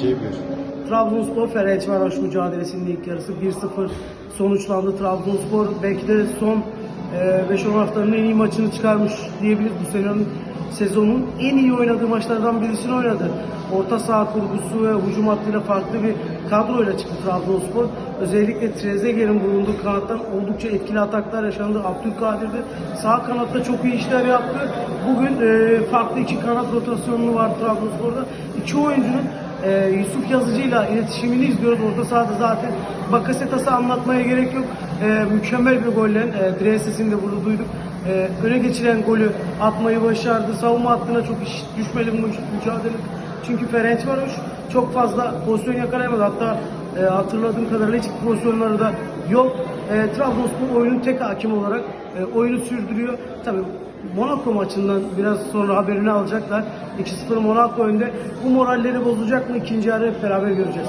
Şey yapıyor. Trabzonspor Ferencvaros mücadelesinin ilk yarısı 1-0 sonuçlandı. Trabzonspor belki de son e, 5-10 haftanın en iyi maçını çıkarmış diyebiliriz. Bu senenin sezonun en iyi oynadığı maçlardan birisini oynadı. Orta saha kurgusu ve hücum hattıyla farklı bir kadroyla çıktı Trabzonspor. Özellikle Trezeguet'in bulunduğu kanattan oldukça etkili ataklar yaşandı. Abdülkadir de sağ kanatta çok iyi işler yaptı. Bugün e, farklı iki kanat rotasyonu var Trabzonspor'da. İki oyuncunun ee, Yusuf Yazıcı'yla iletişimini izliyoruz. Orta sahada zaten Bakasetas'ı anlatmaya gerek yok. Ee, mükemmel bir golle. E, direğe sesini de burada duyduk. Ee, öne geçilen golü atmayı başardı. Savunma hattına çok iş düşmeli müc- mücadele. Çünkü Ferencvaros çok fazla pozisyon yakalayamadı. Hatta e, hatırladığım kadarıyla hiçbir pozisyonları da yok. E, Trabzonspor oyunun tek hakim olarak e, oyunu sürdürüyor. Tabii Monaco maçından biraz sonra haberini alacaklar. 2-0 Monaco önde. Bu moralleri bozacak mı? İkinci yarı beraber göreceğiz.